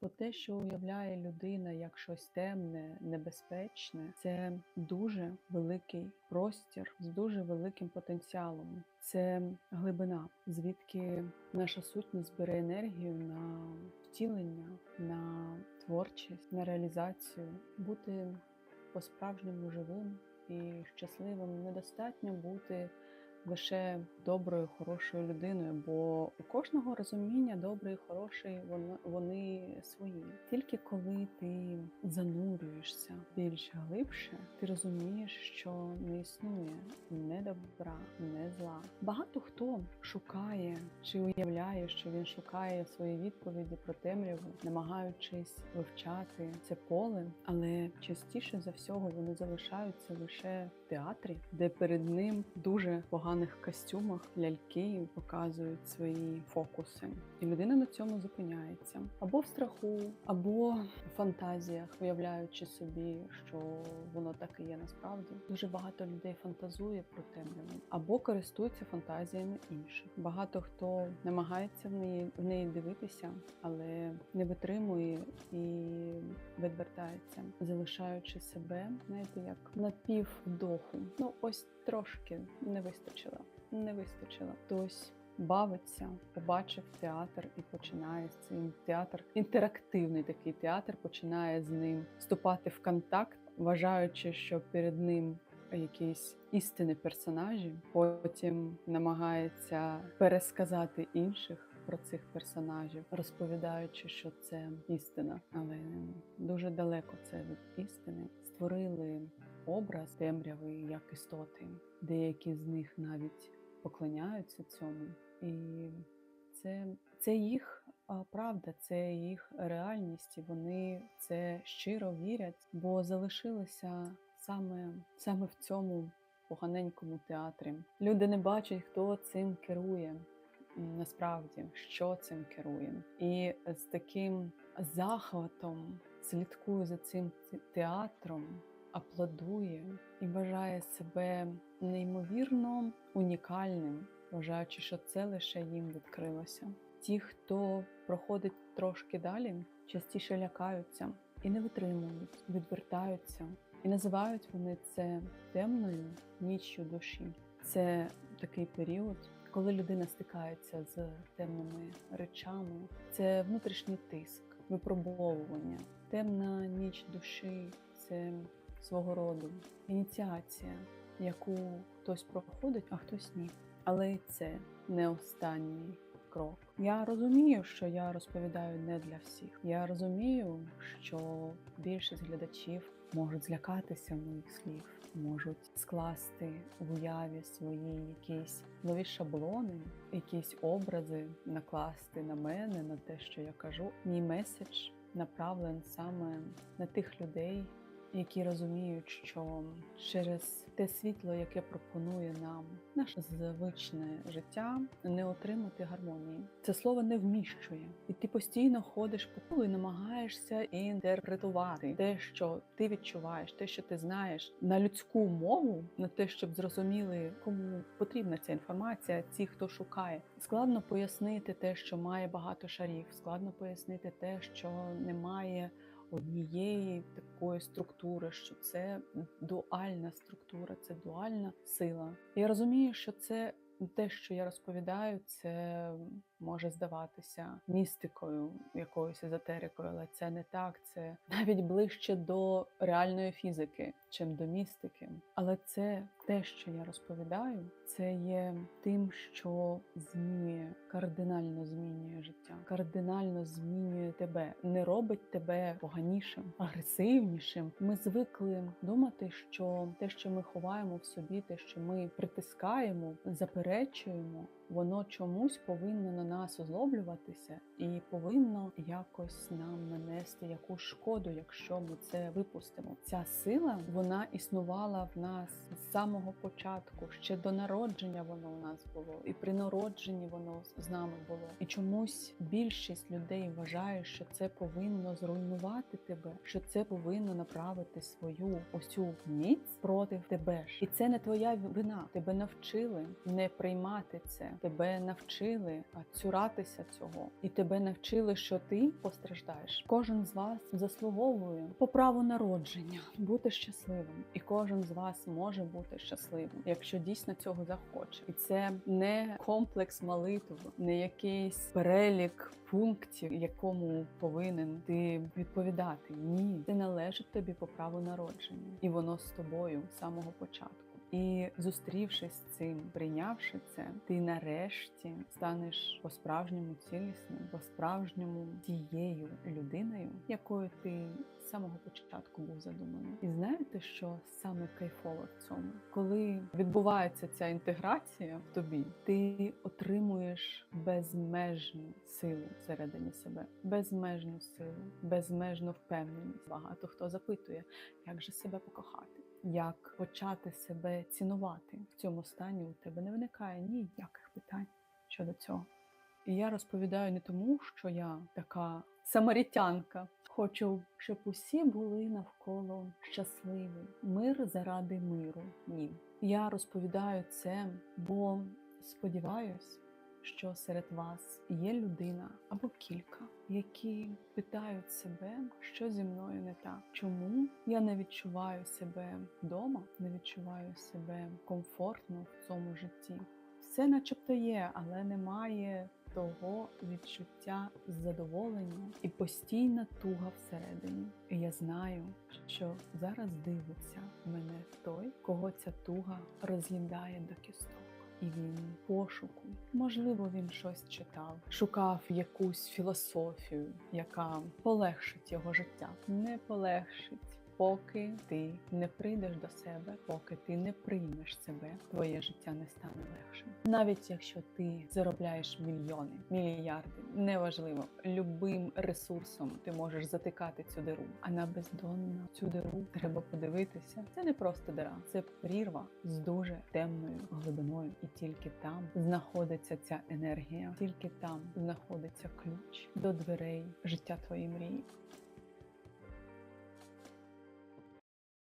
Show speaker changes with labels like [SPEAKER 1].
[SPEAKER 1] Бо те, що уявляє людина як щось темне, небезпечне, це дуже великий простір з дуже великим потенціалом. Це глибина, звідки наша сутність бере енергію на втілення, на творчість, на реалізацію, бути по-справжньому живим і щасливим. Недостатньо бути лише доброю, хорошою людиною, бо у кожного розуміння добрий і хороший вони свої. Тільки коли ти занурюєшся більш глибше, ти розумієш, що не існує не добра, не зла. Багато хто шукає чи уявляє, що він шукає свої відповіді про темряву, намагаючись вивчати це поле, але частіше за всього вони залишаються лише в театрі, де перед ним дуже поганих костюмах ляльки показують свої фокуси, і людина на цьому зупиняється або в страху, або в фантазіях, уявляючи собі, що воно так і є насправді. Дуже багато людей фантазує про темряву або користується фантазіями інших. Багато хто намагається в неї в неї дивитися, але не витримує і відвертається, залишаючи себе, знаєте, як напіввдоху. Ну ось трошки не вистачило. Не вистачило. Хтось бавиться, побачив театр і починає з цим театр. Інтерактивний такий театр починає з ним вступати в контакт, вважаючи, що перед ним якісь істинні персонажі, потім намагається пересказати інших про цих персонажів, розповідаючи, що це істина, але дуже далеко це від істини. Створили образ темряви як істоти. Деякі з них навіть поклоняються цьому, і це, це їх правда, це їх реальність, і вони це щиро вірять, бо залишилися саме, саме в цьому поганенькому театрі. Люди не бачать, хто цим керує. Насправді, що цим керує, і з таким захватом слідкую за цим театром, аплодує і вважає себе неймовірно унікальним, вважаючи, що це лише їм відкрилося. Ті, хто проходить трошки далі, частіше лякаються і не витримують, відвертаються, і називають вони це темною ніччю душі. Це такий період, коли людина стикається з темними речами. Це внутрішній тиск, випробовування, темна ніч душі це свого роду ініціація, яку хтось проходить, а хтось ні. Але і це не останній крок. Я розумію, що я розповідаю не для всіх. Я розумію, що більшість глядачів можуть злякатися моїх слів, можуть скласти в уяві свої якісь нові шаблони, якісь образи накласти на мене, на те, що я кажу. Мій меседж направлен саме на тих людей, які розуміють, що через те світло, яке пропонує нам наше звичне життя, не отримати гармонії. Це слово не вміщує, і ти постійно ходиш по колу і намагаєшся інтерпретувати те, що ти відчуваєш, те, що ти знаєш, на людську мову, на те, щоб зрозуміли, кому потрібна ця інформація, ті, хто шукає. Складно пояснити те, що має багато шарів, складно пояснити те, що немає однієї такої структури, що це дуальна структура, це дуальна сила. Я розумію, що це те, що я розповідаю, це може здаватися містикою, якоюсь езотерикою, але це не так. Це навіть ближче до реальної фізики, чим до містики. Але це те, що я розповідаю, це є тим, що змінює, кардинально змінює життя, кардинально змінює тебе, не робить тебе поганішим, агресивнішим. Ми звикли думати, що те, що ми ховаємо в собі, те, що ми притискаємо, заперечуємо. Воно чомусь повинно на нас озлоблюватися і повинно якось нам нанести якусь шкоду, якщо ми це випустимо. Ця сила вона існувала в нас з самого початку, ще до народження воно у нас було, і при народженні воно з нами було. І чомусь більшість людей вважає, що це повинно зруйнувати тебе, що це повинно направити свою ось цю міць проти тебе ж. І це не твоя вина. Тебе навчили не приймати це. Тебе навчили а, цуратися цього, і тебе навчили, що ти постраждаєш. Кожен з вас заслуговує по праву народження бути щасливим, і кожен з вас може бути щасливим, якщо дійсно цього захоче. І це не комплекс молитв, не якийсь перелік пунктів, якому повинен ти відповідати. Ні, це належить тобі по праву народження, і воно з тобою з самого початку. І зустрівшись з цим, прийнявши це, ти нарешті станеш по-справжньому цілісним, по-справжньому тією людиною, якою ти з самого початку був задуманий. І знаєте, що саме кайфово в цьому? Коли відбувається ця інтеграція в тобі, ти отримуєш безмежну силу всередині себе, безмежну силу, безмежну впевненість. Багато хто запитує, як же себе покохати як почати себе цінувати в цьому стані, у тебе не виникає ніяких питань щодо цього. І я розповідаю не тому, що я така самарітянка. Хочу, щоб усі були навколо щасливі. Мир заради миру. Ні. Я розповідаю це, бо сподіваюсь, що серед вас є людина або кілька, які питають себе, що зі мною не так, чому я не відчуваю себе вдома, не відчуваю себе комфортно в цьому житті. Все, начебто, є, але немає того відчуття задоволення і постійна туга всередині. І я знаю, що зараз дивиться мене той, кого ця туга роз'їдає до кісток і він пошуку. Можливо, він щось читав, шукав якусь філософію, яка полегшить його життя. Не полегшить. Поки ти не прийдеш до себе, поки ти не приймеш себе, твоє життя не стане легшим. Навіть якщо ти заробляєш мільйони, мільярди, неважливо, любим ресурсом ти можеш затикати цю диру. А на бездонну цю диру треба подивитися. Це не просто дира, це прірва з дуже темною глибиною, і тільки там знаходиться ця енергія, тільки там знаходиться ключ до дверей життя твоєї мрії.